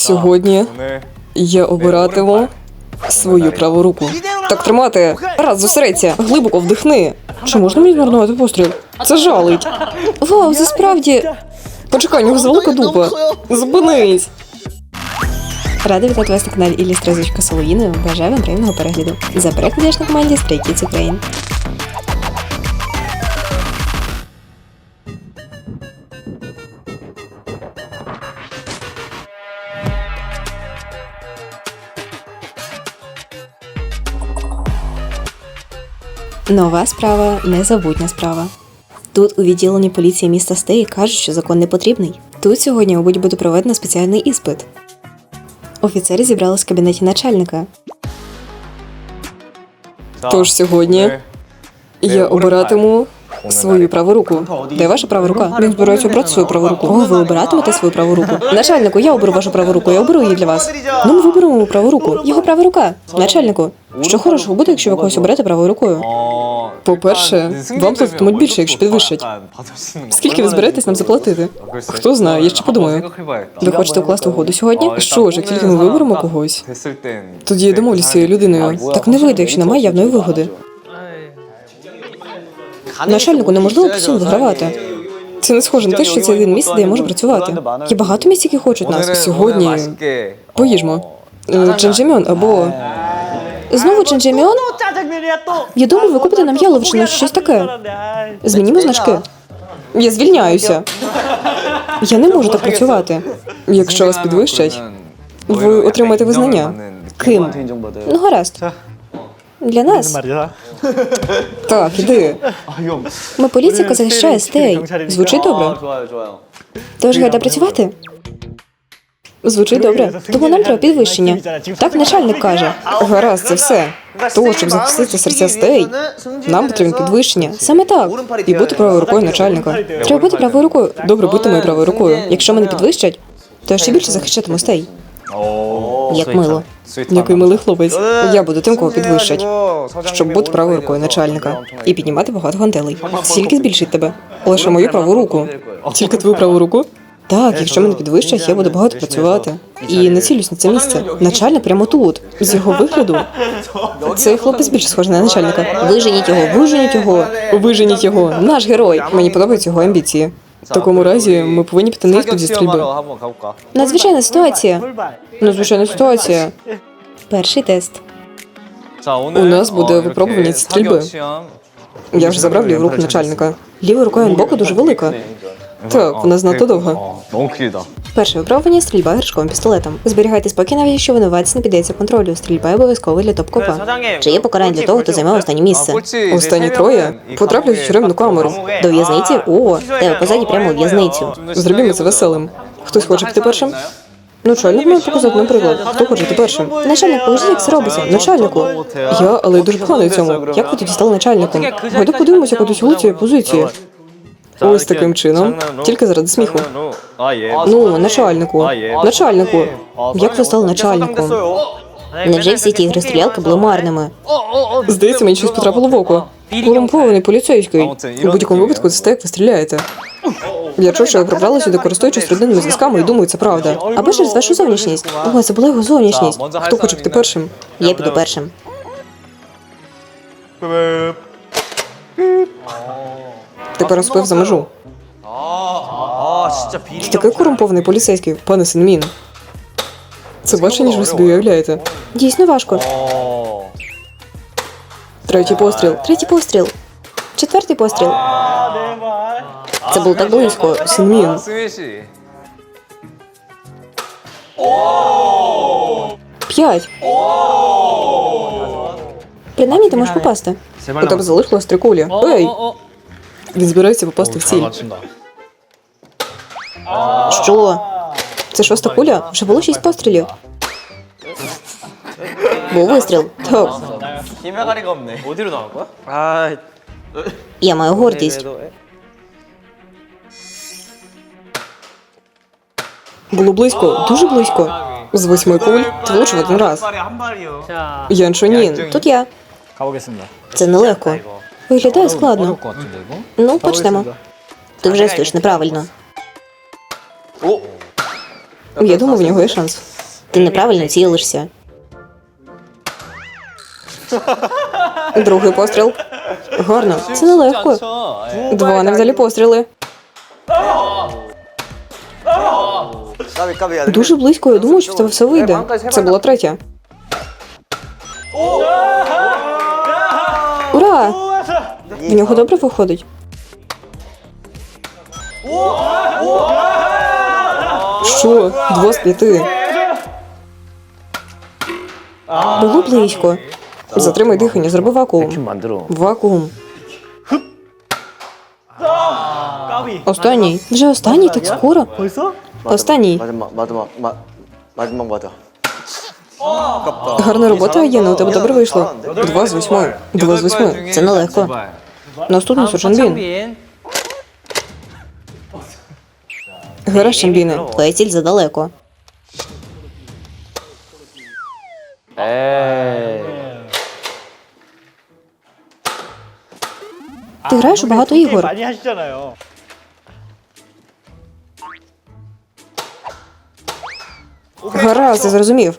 Сьогодні я обиратиму свою праву руку. Так тримати. Раз, зосередься, глибоко вдихни. Чи можна мені змарнувати постріл? Це жалить. Вау, це справді. Почекай, у нього завелика дупа. Зупинись. Рада вітати вас на каналі Іллі Стрезочка Соловіни. Бажаю вам приємного перегляду. За перегляд на команді Stray Kids Ukraine. Нова справа незабутня справа. Тут у відділенні поліції міста Стеї кажуть, що закон не потрібний. Тут сьогодні, мабуть, буде проведено спеціальний іспит. Офіцери зібрались в кабінеті начальника. Тож сьогодні я обиратиму свою праву руку. Де ваша права рука? Він збирається обрати свою праву руку. О, ви обиратимете свою праву руку. Начальнику, я оберу вашу праву руку, я оберу її для вас. Ну, ми виберемо праву руку. Його права рука. Начальнику. Що хорошого буде, якщо ви когось оберете правою рукою? По-перше, вам платитимуть ну, більше, якщо підвищать. Скільки ви збираєтесь нам заплатити? Хто знає, я ще подумаю. Ви хочете укласти угоду сьогодні? Що ж, як тільки ми виберемо когось? Тоді я домовлюсь з цією людиною. Так не вийде, якщо немає явної вигоди. Начальнику неможливо постійно вигравати. Це не схоже на те, що це один місць, де я можу працювати. Є багато місць, які хочуть нас сьогодні. Поїжмо. Джинджемьон е, або знову Джинджемьон? Я думаю, ви купите нам яловичину чи щось таке. Змінімо значки. Я звільняюся. Я не можу так працювати. Якщо вас підвищать, ви отримаєте визнання. Ким? Ну, гаразд. Для нас так, іди. Ми поліція яка захищає стей. Звучить добре. Тож гайда працювати? Звучить добре. Тому нам треба підвищення. Так начальник каже. Гаразд, це все. Того, щоб захистити серця стей, нам потрібно підвищення. Саме так. І бути правою рукою начальника. Треба бути правою рукою. Добре, бути моєю правою рукою. Якщо мене підвищать, то я ще більше захищатиму стей. Як мило. Який милий хлопець. Я буду тим, кого підвищать. Щоб бути правою рукою начальника і піднімати багато гантелей. Стільки збільшить тебе. Лише мою праву руку. Тільки твою праву руку? Так, якщо мене підвищать, я буду багато працювати. І не цілюсь на це місце. Начальник прямо тут. З його вигляду цей хлопець більше схожий на начальника. Виженіть його, виженіть його, виженіть його. Наш герой. Мені подобаються його амбіції. В такому разі ми повинні піти на зі стрільби. Надзвичайна ситуація. Надзвичайна ситуація. Перший тест. У нас буде випробування стрільби. Я вже забрав ліву руку начальника. Ліва рука боку дуже велика. Так, вона знато довга. Перше випробування стрільба гришковим пістолетом. Зберігайте спокій навіть що винуватець не піддається контролю. Стрільба обов'язково для топ копа Чи є покарання для того, хто займає останнє місце? Останні троє потраплять в тюремну камеру. До в'язниці? О, тебе позаді прямо у в'язницю. Зробімо це веселим. Хтось хоче піти першим? Начальник має показати нам приклад. Хто хоче ти першим? Начальник, покажіть, як це робиться. Начальнику. Я, але дуже поганий в цьому. Як ви тоді стали начальником? Давайте подивимося кудись вулицю і позиції. Ось таким чином. Тільки заради сміху. Ну, начальнику. Начальнику. Як ви стали начальником? Невже всі ті ігри стрілялки були марними? Здається, мені щось потрапило в око. Корумпований поліцейський. У будь-якому випадку це те, як ви стріляєте. Я чув, що ви пробрали сюди, користуючись родинними зв'язками, і думаю, це правда. Або через вашу зовнішність. О, це була його зовнішність. Хто хоче піти першим? Я піду першим ти переспив за межу. Ти такий корумпований поліцейський, пане Сенмін. Це важче, ніж ви собі уявляєте. Дійсно важко. Третій постріл. Третій постріл. Четвертий постріл. Це було так близько. Сенмін. П'ять. Принаймні ти можеш попасти. У тебе залишилось три кулі. Ей! Він збирається попасти в ціль. Що? Це шоста куля? Вже було шість пострілів. Був вистріл. Так. 힘의 가리가 없네. 어디로 나올 거야? 아. Я маю гордість. 그래도 Було близько, дуже близько. З восьми куль ти влучив один раз. 발이 한 발이요. 자. Ян Шонін, тут я. 가보겠습니다. Це нелегко. Виглядає складно. Ну, почнемо. Ти вже стоїш неправильно. Я думаю, в нього є шанс. Ти неправильно цілишся. Другий постріл. Гарно. Це нелегко. Два невдалі постріли. Дуже близько я думав, що в тебе все вийде. Це було третє. В нього добре виходить. Що? Дво з п'яти. Було близько. Затримай дихання, зроби вакуум. Вакуум. Останній. Вже останній так скоро. Останній. Гарна робота, Єна, у тебе добре вийшло. Два з восьми. Два з восьми. Це нелегко. Наступний Суржанбін. Гора Шамбіни. Летіль задалеко. Ти граєш у багато ігор. Гаразд, зрозумів.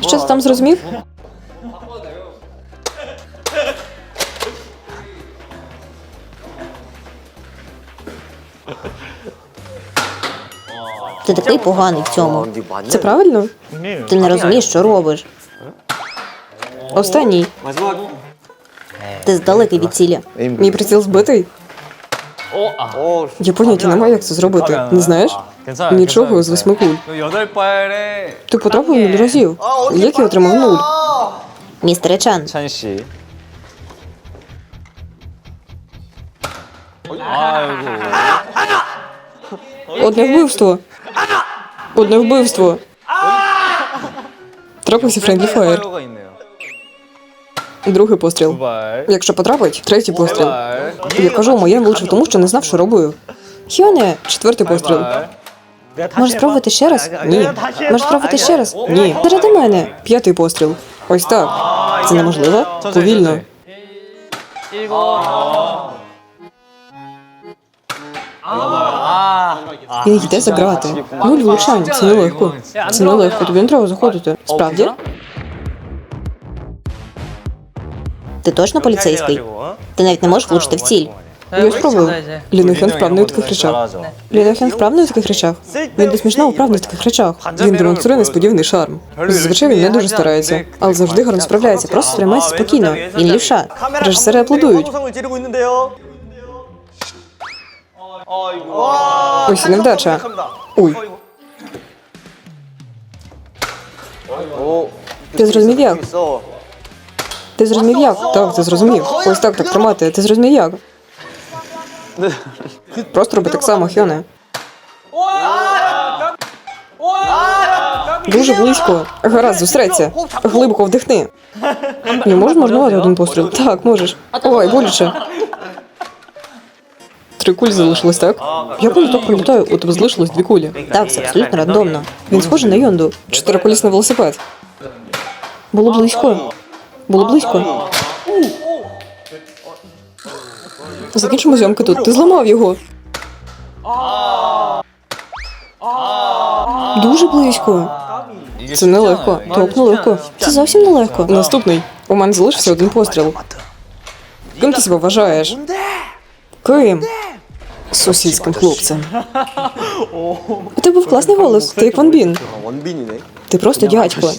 Що ти там зрозумів? Ти такий поганий в цьому. Це правильно? Ти не розумієш, що робиш. Останній. Ти здалеки від цілі. Мій приціл збитий. Я поняття не маю, як це зробити. Не знаєш? Нічого з восьми куль. Ти потрапив нуль разів. Як я отримав нуль? Містер Чан. Одне вбивство. Одне вбивство. Трапився Френдлі Фаєр. Другий постріл. Якщо потрапить, третій постріл. Я кажу, моє влучив, тому що не знав, що роблю. Хіоне, четвертий постріл. Може спробувати ще раз? Ні. Може спробувати ще раз? Ні. Заради мене. П'ятий постріл. Ось так. Це неможливо? Повільно. І йде за грати. Нуль це нелегко. Це нелегко, тобі не треба заходити. Справді? Ти точно поліцейський? Ти навіть не можеш влучити в ціль. Я спробую. Лінехен вправний у таких речах. Лінехен вправний у таких речах. Він досмішно смішно вправний таких речах. Він демонструє несподіваний шарм. Зазвичай він не дуже старається, але завжди гарно справляється, просто тримається спокійно. Він лівша. Режисери аплодують. Ось невдача. Ой. Ти зрозумів як? Ти зрозумів як? Так, ти зрозумів. Ось так так тримати. Ти зрозумів як? Просто роби так само, Хьоне. Дуже близько. Гаразд, зустреться. Глибоко вдихни. Не можеш марнувати один постріл? Так, можеш. Ой, боляче. Три кулі залишилось, так? Я коли так пам'ятаю, у тебе залишилось дві кулі. Так, це абсолютно рандомно. Він схожий на Йонду. Чотириколісний велосипед. Було близько. Було близько. Закінчимо зйомки тут. Ти зламав його. Дуже близько. Це нелегко. Так нелегко. Це зовсім нелегко. Наступний. У мене залишився один постріл. Ким ти себе вважаєш? Ким? сусідським хлопцем. У тебе був класний голос. Ти як Ван Бін. Ти просто дядько.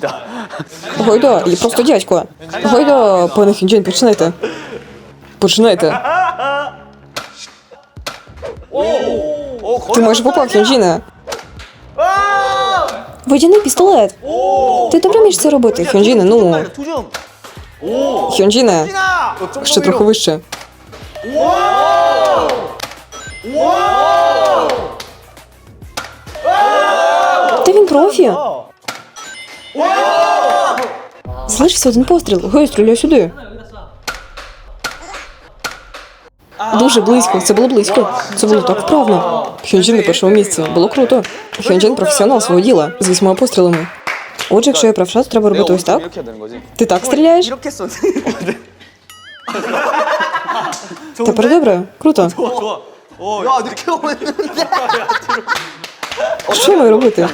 Гойдо, я просто дядько. Гойдо, пане Хінджін, починайте. Починайте. Ти можеш попав, Хінджіне. Водяний пістолет. Ти добре вмієш це робити, Хінджіне, ну. Хінджіне, ще трохи вище. Та він профі. Залишився один постріл. Гей, стріляй сюди. Дуже близько, це було близько. Це було так вправно. Хьонджін на першому місці. Було круто. Хьонджін професіонал свого діла з вісьма пострілами. Отже, якщо я правша, то треба робити ось так. Ти так стріляєш? Тепер добре, круто. 야 이렇게 오면 Що я маю робити?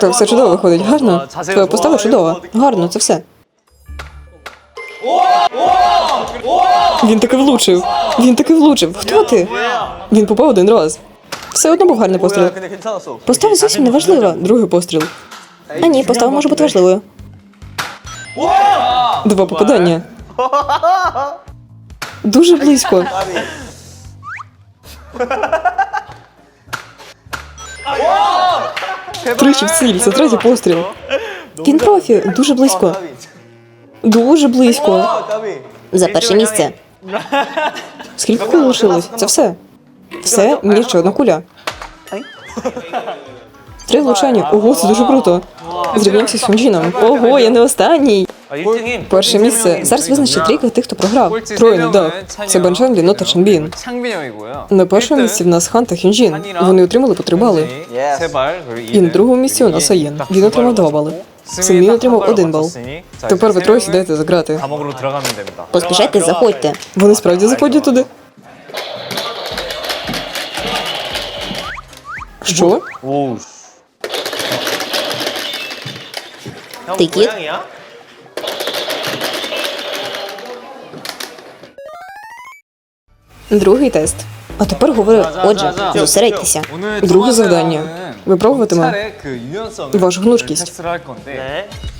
Так, все чудово виходить. Гарно. Твоя постава чудова. Гарно, це все. Він таки влучив. Він таки влучив. Хто ти? Він попав один раз. Все одно був гарний постріл. 근데 괜찮았어. Постава зовсім не важлива. Другий постріл. А ні, постава може бути важливою. Два попадання. Дуже близько. Тричі в ціль, це третій постріл. Він профі, дуже близько. Дуже близько. За перше місце. Скільки кул лишилось? Це все. Все, мені ще одна куля. Три влучання. Ого, це дуже круто. Зрівнявся з Хюнджіном. Ого, я не останній. Перше місце. Зараз визначить трійка тих, хто програв. Троє не дав. Це Банчан, Ліно та Чанбін. На першому місці в нас Хан та Хюнджін. Вони отримали по три бали. І на другому місці у нас Аєн. Він отримав два бали. Сумін отримав один бал. Тепер ви троє сідаєте за грати. Поспішайте, заходьте. Вони справді заходять туди. Що? 띠깃 Другий тест. А тепер говори, отже, зосередьтеся. Друге завдання. Випробуватиме вашу гнучкість.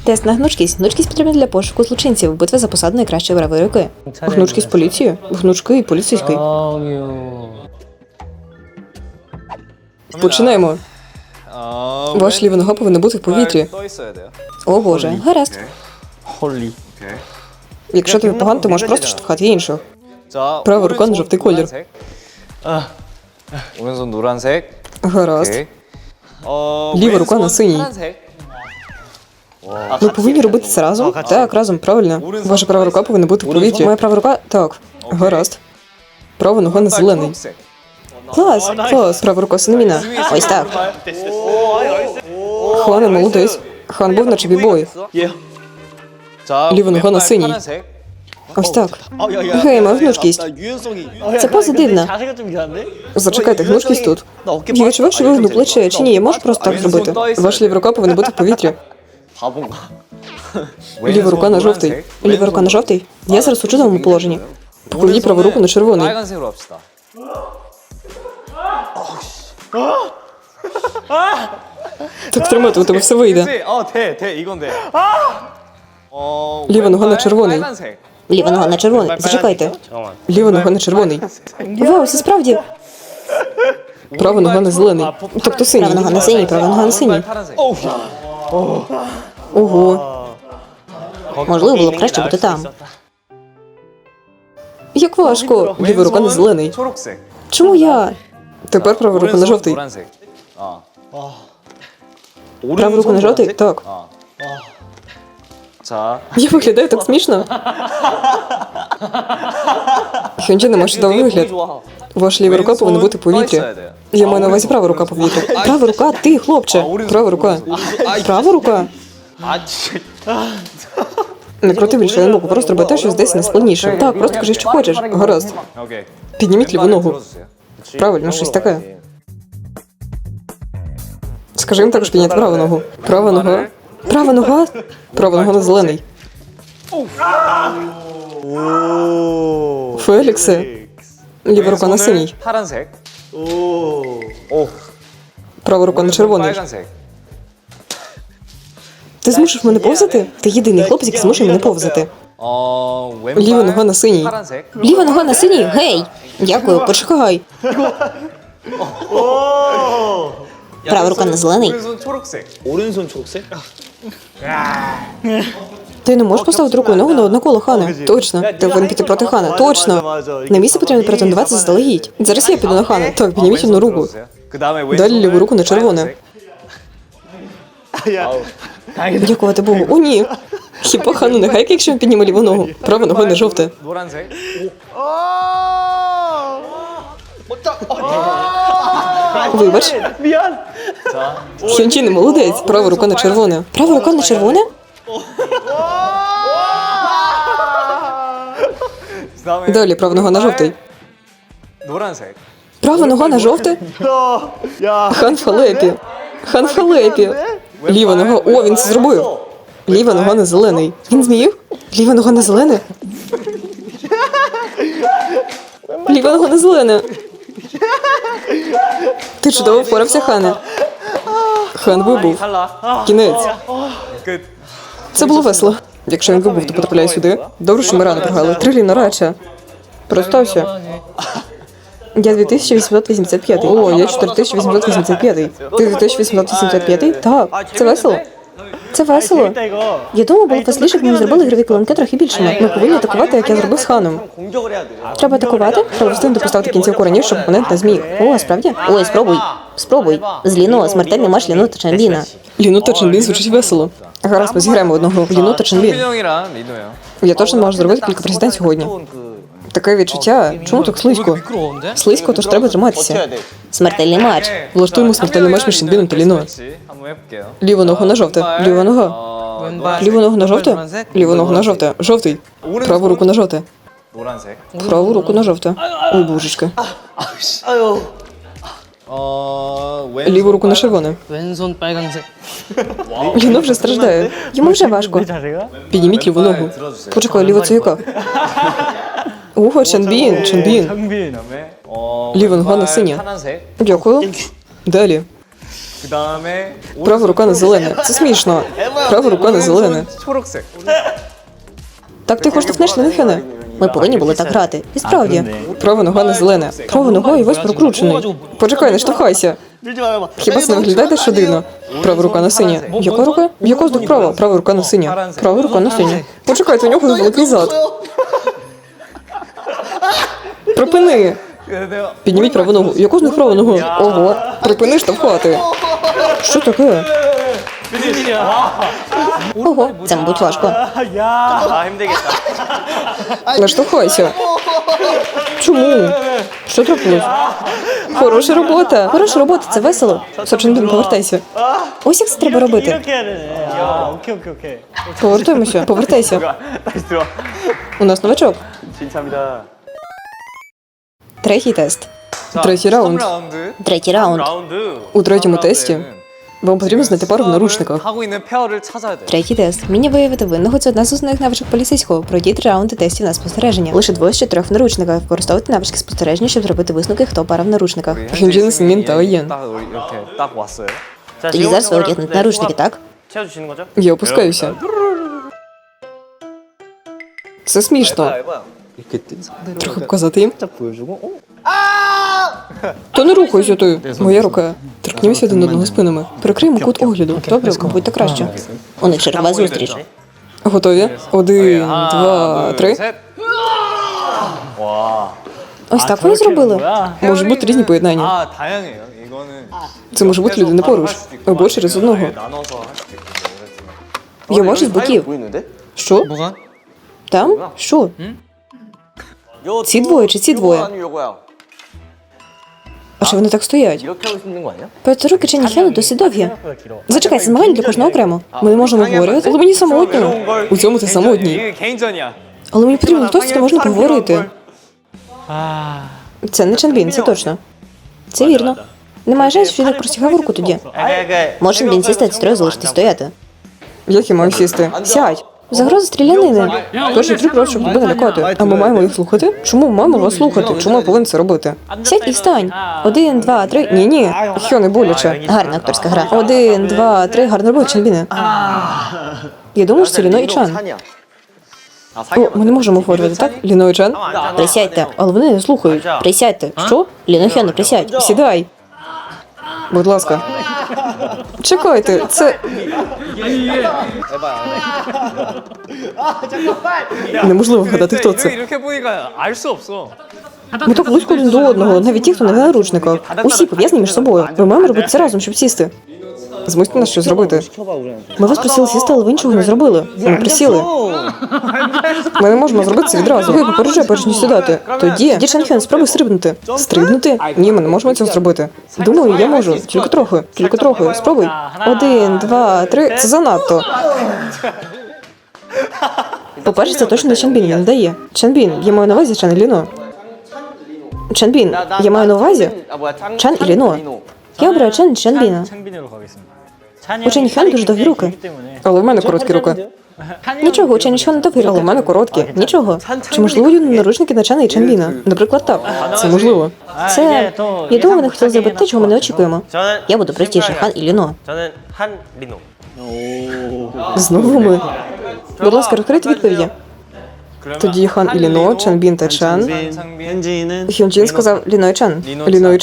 Тест на гнучкість. Гнучкість потрібна для пошуку злочинців. Битва за посаду найкращої правої руки. Гнучкість поліції. Гнучкий поліцейський. Починаємо. Ваш ліве нога повинна бути в повітрі. О боже, гаразд. Холі. Якщо тобі погано, ти можеш просто штовхати іншого. Права рука на жовтий колір. Гаразд. Ліва рука на синій. Ви повинні робити це разом? Так, разом, правильно. Ваша права рука повинна бути в повітрі. Моя права рука? Так. Гаразд. Права нога на зелений. Клас, клас, право руко синміна. Ось так. Хвана молодець. Хан був наче бібой. Ліва нога на синій. Ось так. Гей, маю гнучкість. Це поза дивна. Зачекайте, гнучкість тут. Я відчував, вигну плече, чи ні, я можу просто так зробити. Ваш ліва рука повинна бути в повітрі. Ліва рука на жовтий. Ліва рука на жовтий. Я зараз у чудовому положенні. Покладіть праву руку на червоний. 빨간색으로 합시다. Так тримати, у тебе все вийде. 그치? 어, 돼, 돼. 이건 돼. 어, 리바 너가 나 왼발 червоний. 빨간색. Ліва нога на червоний. Зачекайте. Ліва нога на червоний. Вау, це справді. Права нога на зелений. Тобто синій. Права нога на синій, права нога на синій. 왼발 파란색. Ого. Можливо, було б краще бути там. Як важко. Ліва рука на зелений. 초록색. Чому я? Тепер права рука на 오른손 жовтий. 노란색. 어. Права рука на жовтий? Так. 자, Я виглядаю так смішно. Хюнджі не має чудовий вигляд. Ваша ліва рука повинна бути в повітрі. Я маю на увазі права рука в повітрі. Права рука, ти, хлопче. Права рука. Права рука. 아, 진짜. Не крути більше не можу, просто роби те, що десь найскладніше. Так, просто кажи, що хочеш. Гаразд. 오케이. Підніміть ліву 왼발을 ногу. 들어주세요. Правильно, щось таке. Скажи їм також підняти праву ногу. Права нога. Права нога? Права нога на зелений. Феліксе. Ліва рука на синій. Права рука на червоний. Ти змушиш мене повзати? Ти єдиний хлопець, який змушує мене повзати. Ліва нога на синій. Ліва нога на синій? Гей! Дякую, почекай. Права рука на зелений. 오른손 초록색. 오른손 초록색? Ти не можеш поставити руку і ногу на одне коло хана. Точно. Ти повинен піти проти хана. Точно. На місце потрібно претендувати заздалегідь. Зараз я піду на хана. Так, підніміть одну руку. 그다음에 Далі 왼손을 ліву руку на червоне. 빨간색. Дякувати Богу. О, ні. Хіба хану не гайка, якщо він підніме ліву ногу? Права нога на жовте. 노란색. Вибач. Хьончі не молодець. Права рука на червоне. Права рука на червоне? Далі права нога на жовтий. Права нога на жовте? Хан в халепі. Хан в халепі. Ліва нога. О, він це зробив. Ліва нога на зелений. Він зміїв? Ліва нога на зелене? Нога на зелене. Ти чудово впорався, Хане. Хан вибув. Кінець. Це було весело. Якщо він вибув, то потрапляє сюди. Добре, що ми рано програли. Три ліна. Простався. Я 2885. О, я 4885. Ти 2885? Так, це весело. Це весело. Я думаю, було веселіше, якби ми зробили ігрові клинки трохи більшими. Ми повинні атакувати, як я зробив з ханом. Треба атакувати, треба встигнути поставити кінцівку раніше, щоб опонент не зміг. О, справді? Ой, спробуй. Спробуй. З Ліно, смертельний матч Ліно та Чанбіна. Ліно та Чанбін звучить весело. Гаразд ми зіграємо одного Ліно та Чанбін. Я точно можу зробити кілька президент сьогодні. Таке відчуття. Чому так слизько? Слизько, тож треба триматися. Смертельний матч. Влаштуємо смертельний матч між Сінбіном та Ліною. Ліва нога на жовте. Ліва нога. Ліву ногу на жовте? Ліву ногу на жовте. Жовтий. Праву руку на жовте. Праву руку на жовте. Ой, божечки. Ліву руку на червоне. Ліно ну вже страждає. Йому вже важко. Підніміть ліву ногу. Почекай, ліва це яка? Ого, Чанбін, Чанбін. Лівенгана синя. Дякую. Далі. Права рука не зелена. Це смішно. Права рука не зелена. Так ти коштовхнеш на вихене? Ми повинні були так грати. І справді. Права нога не зелена. Права нога і весь прокручений. Почекай, не штовхайся. Хіба це не виглядає що дивно? Права рука на синя. Яка рука? Яка з двох права? Права рука на синя. Права рука на синя. Почекайте, у нього великий зад. Припини! Підніміть праву ногу. Яку з них праву ногу? Ого, припини штовхати. Що таке? Ого, це мабуть важко. Не штовхайся. Чому? Що трапилось? Хороша робота. Хороша робота, це весело. Сочинбін, повертайся. Ось як це треба робити. Повертаємося, повертайся. У нас новачок. Третій тест. Третій раунд. Третій раунд. У третьому тесті вам потрібно знайти пару в наручниках. Третій тест. Мені виявити винного це одна з основних навичок поліцейського. Пройдіть три раунди тестів на спостереження. Лише двоє з чотирьох в наручниках. Використовуйте навички спостереження, щоб зробити висновки, хто пара в наручниках. Тоді зараз ви одягнете наручники, так? Я опускаюся. Це смішно. Який ти Трохи показати їм. То не рухайся ти. Моя рука. Торкнімося один одного спинами. Прикриємо кут огляду. Добре, мабуть, краще. У них чергова зустріч. Готові? Один, два, три. Ось так вони зробили. Можуть бути різні поєднання. Це може бути людина поруч. Або через одного. Я можу з боків. Що? Там? Що? Ці двоє чи ці двоє? А що вони так стоять? П'ятируки чи ніхели досить довгі. Зачекай, це змагання для кожного окремо. Ми не можемо говорити, але мені самотньо. У цьому ти самотній. Але мені потрібно хтось, з ким можна поговорити. Це не Чанбін, це точно. Це вірно. Немає жаль, що я так простягав руку тоді. Може, він сісти, а ці троє залишити стояти. Як я маю сісти? Сядь. Загроза стрілянини. Перший трюк радше буде налякати. А ми маємо їх слухати? Чому маємо вас слухати? Чому я повинен це робити? Сядь і встань. Один, два, три. Ні, ні. Що не боляче. Гарна акторська гра. Один, два, три. Гарно робив, Чанбіне. Я думаю, що це Ліно і Чан. О, ми не можемо говорити, так? Ліно і Чан? Присядьте. Але вони не слухають. Присядьте. Що? Ліно Хена, присядь. Сідай. Будь ласка. Чекайте, це. Неможливо вгадати, хто 이거 це. 이렇게 보니까 알 수 없어. Ми так близько один до одного, навіть ті, хто не в наручниках. Усі пов'язані між собою. Ми маємо робити це разом, щоб сісти. Змусьте нас щось зробити. Ми вас просили сісти, але ви нічого не зробили. Ми присіли. Ми не можемо зробити це відразу. Ви попереджай, перш ніж сідати. Тоді Тоді спробуй стрибнути. Стрибнути? Ні, ми не можемо цього зробити. Думаю, я можу. Тільки трохи. Тільки трохи. Спробуй. Один, два, три. Це занадто. По-перше, це точно не Чанбін, він не дає. Чанбін, я маю на увазі Чан Ліно. Чанбін, я маю на увазі Чан і Ліно. Я обираю Чен Чанбіна. У Чен хан дуже довгі руки. Але в мене короткі руки. Нічого, у Чен Хьон довгі. Але в мене короткі. Нічого. Чи можливо юні наручники на Чена і Чанбіна? Наприклад, так. Це можливо. Це я думаю, вони хотіли зробити те, чого ми не очікуємо. Я буду простіше хан і ліно. Знову ми. Будь ласка, розкрити відповіді. Тоді хан Іліно, Чан Бін та Чан. Хьонджін сказав Ліно і Чан. Ліно.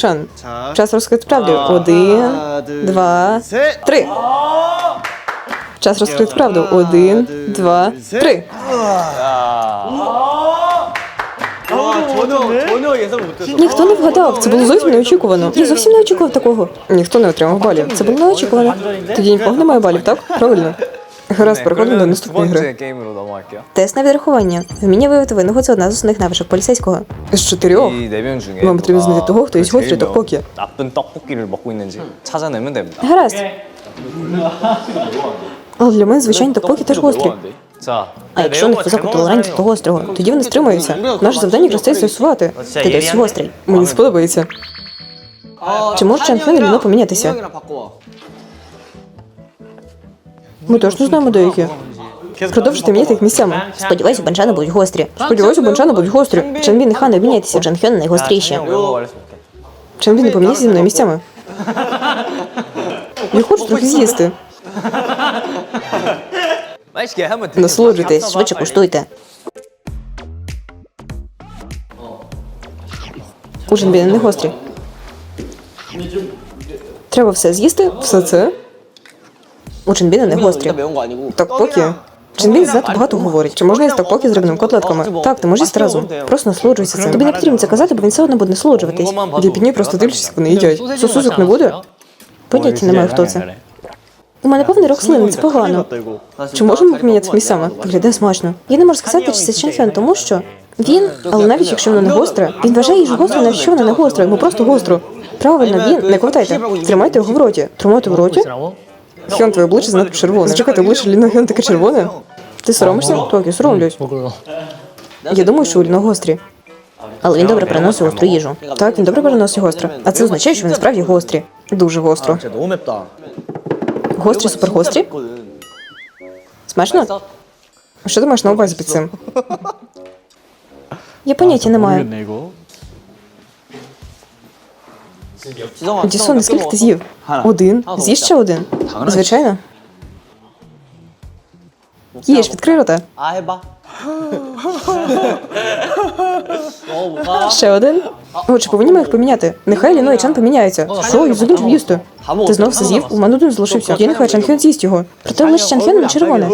Час розкрити правду. Один, два, три. Час розкрити правду. Один, два, три. Ніхто не вгадав. Це було зовсім неочікувано. Я зовсім не очікував такого. Ніхто не отримав балів. Це було неочікувано. Тоді не немає балів, так? Правильно. Гаразд, переходимо до наступної гри. Тест на відрахування. Вміння виявити винного це одна з основних навичок поліцейського. З чотирьох вам потрібно знайти того, хто їсть гострі покі. Гаразд. Але для мене звичайні 떡поки теж гострі. А якщо не хто толерантів до гострого, тоді вони стримуються. Наше завдання це з'ясувати. Ти десь гострий. Мені сподобається. Чи може Чанфен рівно помінятися? Ми точно знаємо деякі. Продовжити міняти їх місцями. Сподіваюся, у Банчана будуть гострі. Сподіваюся, у Банчана будуть гострі. Чанбін і Хан обміняйтеся. Джан Хьон найгостріші. Чанбін, не поміняйся зі мною місцями. Я хочу трохи з'їсти. Насолоджуйтесь, швидше куштуйте. У Чанбіна не гострі. Треба все з'їсти, все це. У Ченбіна не гострі. Так поки. Ченбін знато багато говорить. Чи можна їсти поки з рибними котлетками? Так, ти можеш їсти разом. Просто насолоджуйся цим. Тобі не потрібно це казати, бо він все одно буде насолоджуватись. Я підній просто дивлюсь, як вони їдять. Сосусок не буде? Поняття немає, хто це. У мене повний рог слини, це погано. Чи можемо поміняти помінятися місцями? Виглядає смачно. Я не можу сказати, чи це Ченхен, тому що він, але навіть якщо воно не гостре, він вважає їжу гостро, навіть якщо воно не гостре, йому просто гостро. Правильно, він не ковтайте. Тримайте його в роті. Тримайте в роті. Хьон, твоє обличчя занадто червоне. Зачекайте, обличчя Ліна Хьон таке червоне? Ти соромишся? Так, я соромлюсь. Я думаю, що у Ліна гострі. Але він добре переносить гостру їжу. Так, він добре переносить гостро. А це означає, що він справді гострі. Дуже гостро. Гострі, супергострі? Смачно? Що ти маєш на увазі під цим? Я поняття не маю. Дісон, скільки ти з'їв? Один. З'їж ще один? Звичайно. Їж, відкрий рота. Ще один. О, чи повинні ми їх поміняти? Нехай Ліно і Чан поміняються. Що, і закінчив їсти. Ти знову все з'їв, у мене один залишився. Я нехай Чан Хен з'їсть його. Проте лише Чан Хен не червоне.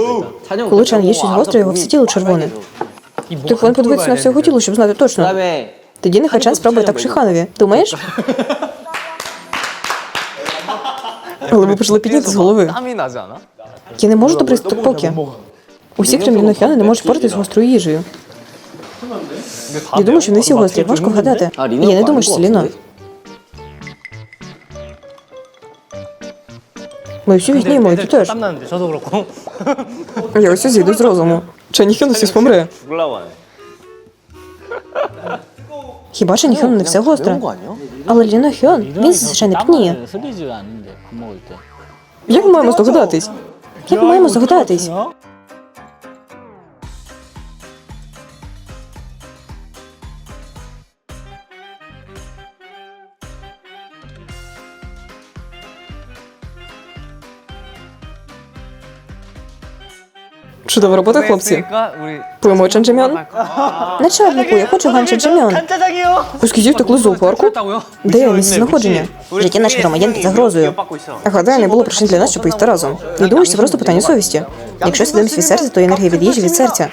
Коли Чан є щось гостре, його все тіло червоне. Ти повинен подивитися на все тіло, щоб знати точно. Тоді нехай Чан спробує так Шиханові. Думаєш? але ми почали підняти з голови. Я не можу добре поки. Усі кремлінохяни не можуть поратись з гострою їжею. Я думаю, що не всі гострі, важко вгадати. І я не думаю, що це ліно. Ми всі відніємо, і ти теж. Я ось зійду з розуму. Чи Ніхенусіс помре? Хіба Чаніхену не все гостре? Але Ліно Хьон, він ще не пніє. Як маємо здогадатись? Як маємо здогадатись? Чудова робота, хлопці. Поймо Чанджемьон? Начальнику, я хочу Ганча У скільки втекли з зоопарку? Де я місце знаходження? Життя наших громадян під загрозою. Гадаю, не було причин для нас, щоб поїсти разом. І думаю, що це просто питання совісті. Якщо свідомість від серця, то енергія від'їжджі від серця.